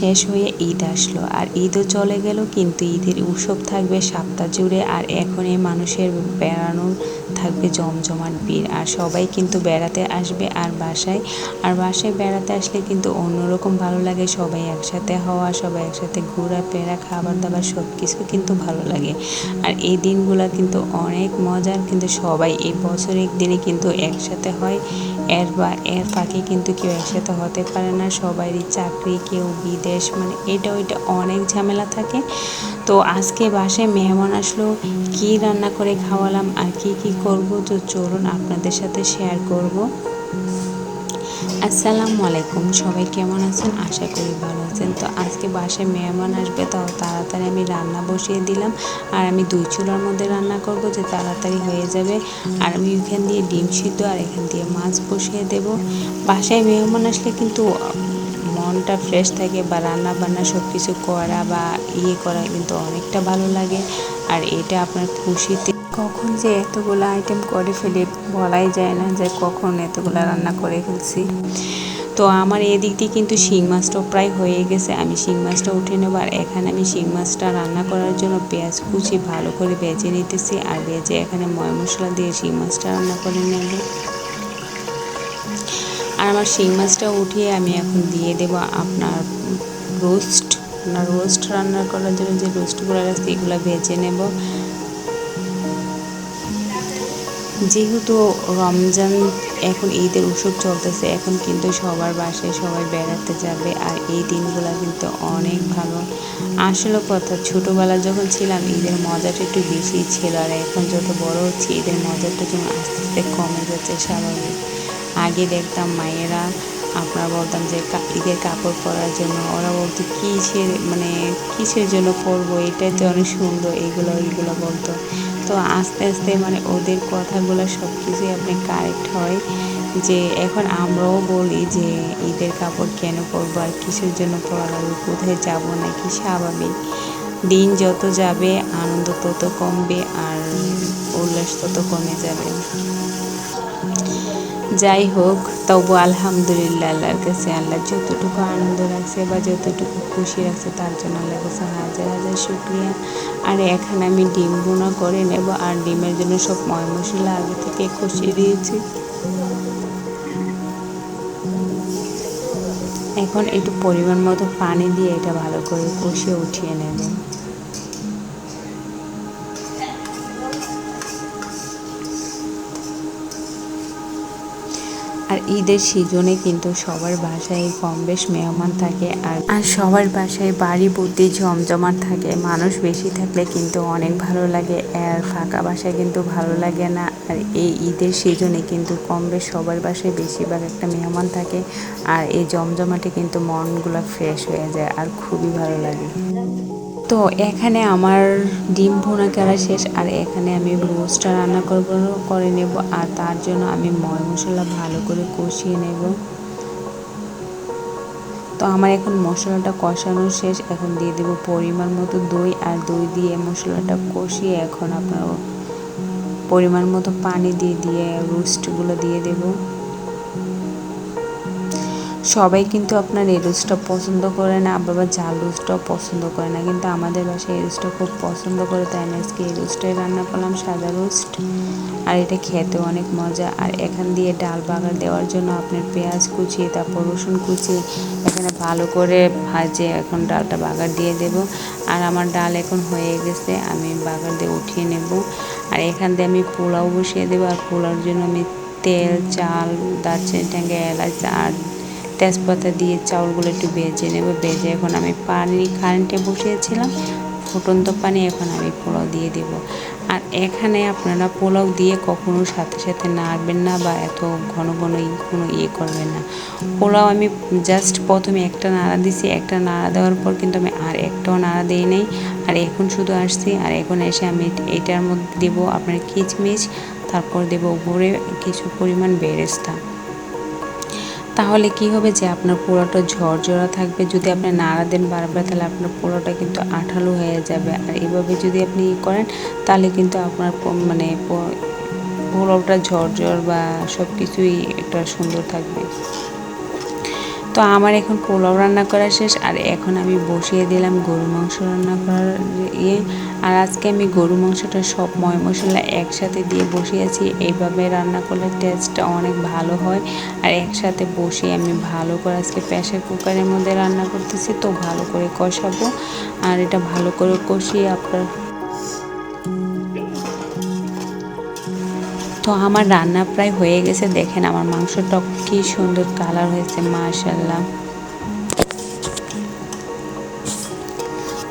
শেষ হয়ে ঈদ আসলো, আর ঈদও চলে গেল, কিন্তু ঈদের উৎসব থাকবে সপ্তাহ জুড়ে, আর এখন এই মানুষের বেড়ানোর থাকবে জমজমাট ভিড়, আর সবাই কিন্তু বেড়াতে আসবে আর বাসায় আর বাসায় বেড়াতে আসলে কিন্তু অন্যরকম ভালো লাগে, সবাই একসাথে হওয়া, সবাই একসাথে ঘোরা ফেরা খাবার দাবার সব কিছু কিন্তু ভালো লাগে, আর এই দিনগুলো কিন্তু অনেক মজার, কিন্তু সবাই এই বছরের দিনে কিন্তু একসাথে হয় এর বা এর ফাঁকে কিন্তু কেউ একসাথে হতে পারে না। সবারই চাকরি, কেউ বিদেশ মানে এটা ওইটা অনেক ঝামেলা থাকে। তো আজকে বাসায় মেহমান আসলো, কি রান্না করে খাওয়ালাম আর কি কি করব? তো চলুন আপনাদের সাথে শেয়ার করব। আসসালামু আলাইকুম, সবাই কেমন আছেন? আশা করি ভালো আছেন তো আজকে বাসায় মেহমান আসবে, তো তাড়াতাড়ি আমি রান্না বসিয়ে দিলাম। আর আমি দুই চুলার মধ্যে রান্না করব, যে তাড়াতাড়ি হয়ে যাবে। আর আমি এখান দিয়ে ডিম সিদ্ধ আর এখান দিয়ে মাছ বসিয়ে দেব। বাসায় মেহমান আসলে কিন্তু মনটা ফ্রেশ থাকে বা রান্না বান্না সব কিছু করা বা ইয়ে করা কিন্তু অনেকটা ভালো লাগে। আর এটা আপনার খুশিতে কখন যে এতগুলো আইটেম করে ফেলি বলাই যায় না যে কখন এতগুলো রান্না করে ফেলছি। তো আমার এদিক দিয়ে কিন্তু শিং মাছটাও প্রায় হয়ে গেছে। আমি শিং মাছটা উঠে নেব আর এখানে আমি শিং মাছটা রান্না করার জন্য পেঁয়াজ কুচি ভালো করে বেজে নিতেছি আর বেজে এখানে ময় মশলা দিয়ে শিং মাছটা রান্না করে নেব। আর আমার শিং মাছটা উঠিয়ে আমি এখন দিয়ে দেব আপনার রোস্ট। আপনার রোস্ট রান্না করার জন্য যে রোস্টগুলো আছে এগুলো ভেজে নেব। যেহেতু রমজান এখন ঈদের উৎসব চলতেছে, এখন কিন্তু সবার বাসায় সবাই বেড়াতে যাবে আর এই দিনগুলো কিন্তু অনেক ভালো। আসলে কথা, ছোটোবেলা যখন ছিলাম, ঈদের মজাটা একটু বেশি ছিল আর এখন যত বড় হচ্ছে, ঈদের মজাটা যেমন আস্তে আস্তে কমে যাচ্ছে স্বাভাবিক। আগে দেখতাম মায়েরা, আমরা বলতাম যে ঈদের কাপড় পরার জন্য, ওরা বলতো, কিসের মানে কিসের জন্য পরবো? এটাই তো অনেক সুন্দর। এগুলো এইগুলো বলতো। তো আস্তে আস্তে মানে ওদের কথাগুলো সব কিছুই আপনি কারেক্ট হয় যে এখন আমরাও বলি যে ঈদের কাপড় কেন পরবো আর কিসের জন্য পরা লাগবে কোথায় যাব নাকি স্বাভাবিক? দিন যত যাবে আনন্দ তত কমবে আর উল্লাস তত কমে যাবে। যাই হোক, তবু আলহামদুলিল্লাহ আল্লাহর কাছে আল্লাহ যতটুকু আনন্দ রাখছে বা যতটুকু খুশি রাখছে, তার জন্য আল্লাহর কাছে হাজার হাজার শুক্রিয়া। আর এখানে আমি ডিম বোনা করে নেব, আর ডিমের জন্য সব ময় মশলা আগে থেকে কষিয়ে দিয়েছি। এখন একটু পরিমাণ মতো পানি দিয়ে এটা ভালো করে কষিয়ে উঠিয়ে নেব। আর ঈদের সিজনে কিন্তু সবার বাসায় কম বেশ মেহমান থাকে আর আর সবার বাসায় বাড়ি বুদ্ধি জমজমাট থাকে। মানুষ বেশি থাকলে কিন্তু অনেক ভালো লাগে, আর ফাঁকা বাসায় কিন্তু ভালো লাগে না। আর এই ঈদের সিজনে কিন্তু কম বেশ সবার বাসায় বেশিরভাগ একটা মেহমান থাকে, আর এই জমজমাটে কিন্তু মনগুলো ফ্রেশ হয়ে যায় আর খুবই ভালো লাগে। তো এখানে আমার ডিম ভুনা করা শেষ, আর এখানে আমি রোস্টটা রান্না করব, করে নেব, আর তার জন্য আমি ময় মশলা ভালো করে কষিয়ে নেব। তো আমার এখন মশলাটা কষানো শেষ, এখন দিয়ে দেব পরিমাণ মতো দই, আর দই দিয়ে মশলাটা কষিয়ে এখন আপনার পরিমাণ মতো পানি দিয়ে দিয়ে রোস্টগুলো দিয়ে দেবো। সবাই কিন্তু আপনার এই রোস্টটা পছন্দ করে না আবার জাল রোস্টটাও পছন্দ করে না। কিন্তু আমাদের বাসায় এই রোস্টটা খুব পছন্দ করে, তাই না আজকে এই রোস্টটাই রান্না করলাম, সাদা রোস্ট আর এটা খেতে অনেক মজা। আর এখান দিয়ে ডাল বাগার দেওয়ার জন্য আপনার পেঁয়াজ কুচি তারপর রসুন কুচি এখানে ভালো করে ভাজে, এখন ডালটা বাগার দিয়ে দেব। আর আমার ডাল এখন হয়ে গেছে, আমি বাগার দিয়ে উঠিয়ে নেব। আর এখান দিয়ে আমি পোলাও বসিয়ে দেবো। আর পোলাওর জন্য আমি তেল, চাল, দারচিনি ট্যাঙ্গে এলাচ আর তেজপাতা দিয়ে চাউলগুলো একটু ভেজে নেব। ভেজে এখন আমি পানি কারেন্টে বসিয়েছিলাম। ফুটন্ত পানি এখন আমি পোলাও দিয়ে দেব। আর এখানে আপনারা পোলাও দিয়ে কখনো সাথে সাথে নাড়বেন না বা এত ঘন ঘন কোনো ইয়ে করবেন না। পোলাও আমি জাস্ট প্রথমে একটা নাড়া দিছি। একটা নাড়া দেওয়ার পর কিন্তু আমি আর একটাও নাড়া দিই নেই। আর এখন শুধু আসছি। আর এখন এসে আমি এটার মধ্যে দেবো আপনার কিচমিচ, তারপর দেবো উপরে কিছু পরিমাণ বেরেস্তা। তাহলে কি হবে যে আপনার পোড়াটা ঝরঝরা থাকবে? যদি আপনি নাড়া দেন বারবার, তাহলে আপনার পোড়াটা কিন্তু আঠালো হয়ে যাবে। আর এভাবে যদি আপনি করেন, তাহলে কিন্তু আপনার মানে পোলাওটা ঝরঝর বা সব কিছুই একটা সুন্দর থাকবে। তো আমার এখন পোলাও রান্না করা শেষ, আর এখন আমি বসিয়ে দিলাম গরু মাংস রান্না করার ইয়ে। আর আজকে আমি গরু মাংসটা সব ময় মশলা একসাথে দিয়ে বসিয়েছি এইভাবে রান্না করলে টেস্টটা অনেক ভালো হয়। আর একসাথে বসে আমি ভালো করে আজকে প্রেশার কুকারের মধ্যে রান্না করতেছি, তো ভালো করে কষাবো। আর এটা ভালো করে কষিয়ে আপনার তো আমার রান্না প্রায় হয়ে গেছে। দেখেন আমার মাংসটা কি সুন্দর কালার হয়েছে মাশাল্লাহ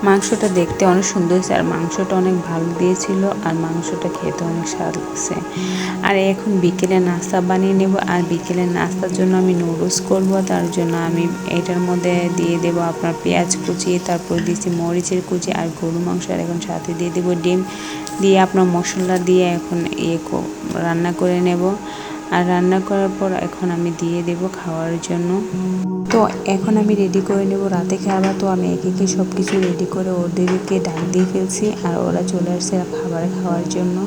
মাংসটা দেখতে অনেক সুন্দর হয়েছে, আর মাংসটা অনেক ভালো দিয়েছিল, আর মাংসটা খেতে অনেক স্বাদ লাগছে। আর এখন বিকেলে নাস্তা বানিয়ে নেব, আর বিকেলে নাস্তার জন্য আমি নুডলস করব, তার জন্য আমি এটার মধ্যে দিয়ে দেব আপনার পেঁয়াজ কুচি, তারপর দিয়েছি মরিচের কুচি আর গরু মাংস, আর এখন সাথে দিয়ে দেবো ডিম। দিয়ে আপনার মশলা দিয়ে এখন ইয়ে রান্না করে নেব। আর রান্না করার পর এখন আমি দিয়ে দেব খাওয়ার জন্য। তো এখন আমি রেডি করে নেব। রাতে খাবার তো আমি একে একে সব কিছু রেডি করে ওদেরকে ডাক দিয়ে ফেলছি আর ওরা চলে আসছে খাবার খাওয়ার জন্য।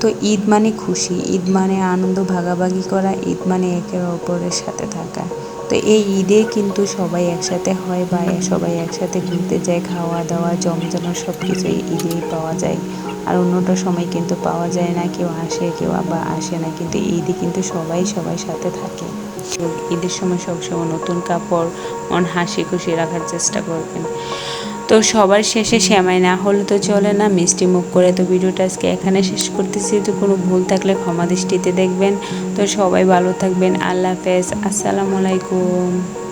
তো ঈদ মানে খুশি। ঈদ মানে আনন্দ, ভাগাভাগি করা। ঈদ মানে একে অপরের সাথে থাকা। তো এই ঈদে কিন্তু সবাই একসাথে হয় বা সবাই একসাথে ঘুরতে যায়, খাওয়া দাওয়া জমজমা সব কিছু ঈদেই পাওয়া যায়। আর অন্যটা সময় কিন্তু পাওয়া যায় না, কেউ আসে, কেউ আবার আসে না, কিন্তু ঈদে কিন্তু সবাই সবাই সাথে থাকে। ঈদের সময় সবসময় নতুন কাপড়, মন হাসি খুশি রাখার চেষ্টা করবেন। তো সবার শেষে শ্যামাই না হলে তো চলে না মিষ্টি মুখ করে তো ভিডিওটা আজকে এখানে শেষ করতেছি। তো কোনো ভুল থাকলে ক্ষমা দৃষ্টিতে দেখবেন। তো সবাই ভালো থাকবেন। আল্লাহ হাফেজ। আসসালামু আলাইকুম।